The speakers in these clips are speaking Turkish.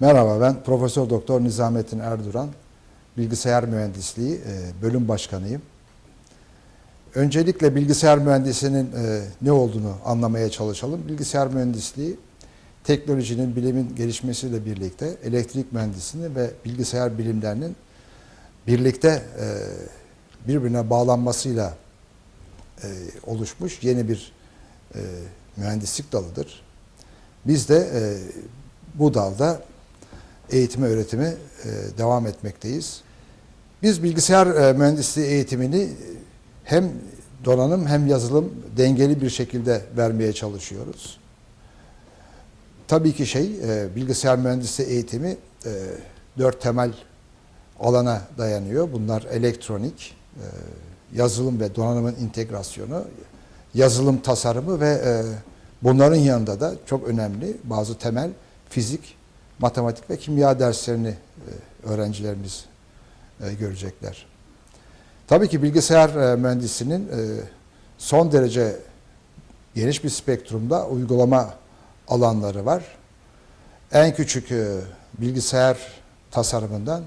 Merhaba ben Profesör Doktor Nizamettin Erduran. Bilgisayar Mühendisliği e, bölüm başkanıyım. Öncelikle bilgisayar mühendisinin e, ne olduğunu anlamaya çalışalım. Bilgisayar mühendisliği teknolojinin, bilimin gelişmesiyle birlikte elektrik mühendisliğinin ve bilgisayar bilimlerinin birlikte e, birbirine bağlanmasıyla oluşmuş yeni bir mühendislik dalıdır. Biz de bu dalda eğitimi öğretimi e, devam etmekteyiz. Biz bilgisayar e, mühendisliği eğitimini hem donanım hem yazılım dengeli bir şekilde vermeye çalışıyoruz. Tabii ki şey e, bilgisayar mühendisliği eğitimi e, dört temel alana dayanıyor. Bunlar elektronik, e, yazılım ve donanımın integrasyonu, yazılım tasarımı ve e, bunların yanında da çok önemli bazı temel fizik, matematik ve kimya derslerini e, öğrencilerimiz e, görecekler. Tabii ki bilgisayar e, mühendisinin son derece geniş bir spektrumda uygulama alanları var. En küçük bilgisayar tasarımından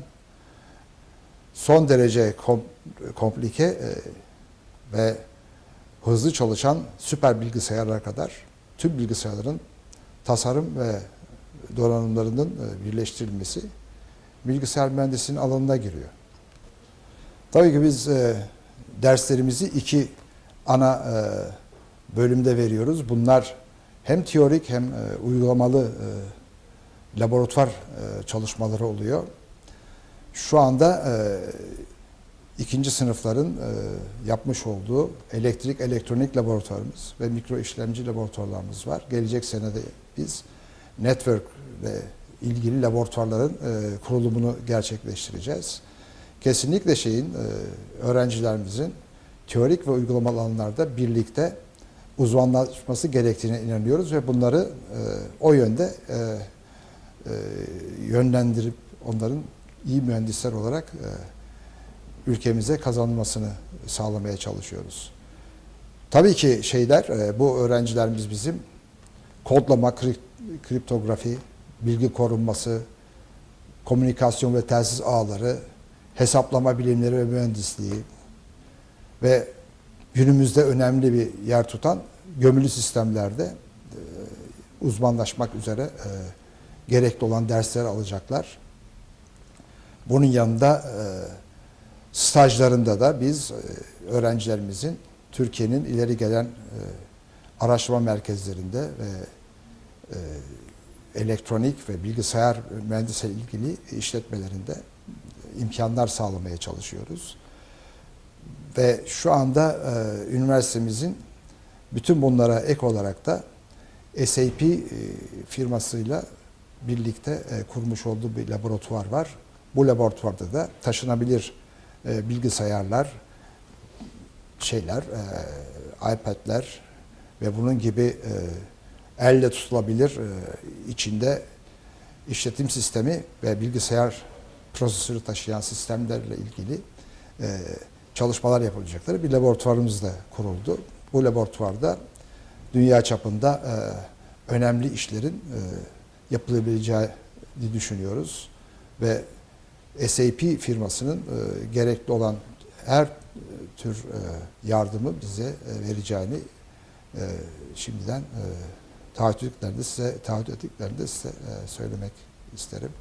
son derece kom- komplike ve hızlı çalışan süper bilgisayarlara kadar tüm bilgisayarların tasarım ve donanımlarının e, birleştirilmesi bilgisayar mühendisliğinin alanına giriyor. Tabii ki biz e, derslerimizi iki ana e, bölümde veriyoruz. Bunlar hem teorik hem uygulamalı laboratuvar çalışmaları oluyor. Şu anda ikinci sınıfların yapmış olduğu elektrik elektronik laboratuvarımız ve mikro işlemci laboratuvarlarımız var. Gelecek senede biz network ilgili laboratuvarların e, kurulumunu gerçekleştireceğiz. Kesinlikle şeyin e, öğrencilerimizin teorik ve uygulamalı alanlarda birlikte uzmanlaşması gerektiğine inanıyoruz ve bunları e, o yönde e, e, yönlendirip onların iyi mühendisler olarak e, ülkemize kazanmasını sağlamaya çalışıyoruz. Tabii ki şeyler, e, bu öğrencilerimiz bizim kodlama, kri- kriptografi, bilgi korunması, komünikasyon ve telsiz ağları, hesaplama bilimleri ve mühendisliği ve günümüzde önemli bir yer tutan gömülü sistemlerde e, uzmanlaşmak üzere e, gerekli olan dersler alacaklar. Bunun yanında e, stajlarında da biz öğrencilerimizin Türkiye'nin ileri gelen araştırma merkezlerinde ve elektronik ve bilgisayar mühendisliği ilgili işletmelerinde imkanlar sağlamaya çalışıyoruz. Ve şu anda e, üniversitemizin bütün bunlara ek olarak da SAP e, firmasıyla birlikte e, kurmuş olduğu bir laboratuvar var. Bu laboratuvarda da taşınabilir e, bilgisayarlar, şeyler, e, iPad'ler ve bunun gibi e, elle tutulabilir e, içinde işletim sistemi ve bilgisayar prosesörü taşıyan sistemlerle ilgili e, çalışmalar yapılacakları bir laboratuvarımız da kuruldu. Bu laboratuvarda dünya çapında e, önemli işlerin e, yapılabileceğini düşünüyoruz ve SAP firmasının gerekli olan her tür yardımı bize vereceğini şimdiden taahhüt ettiklerinde size taahhüt ettiklerinde size e, söylemek isterim.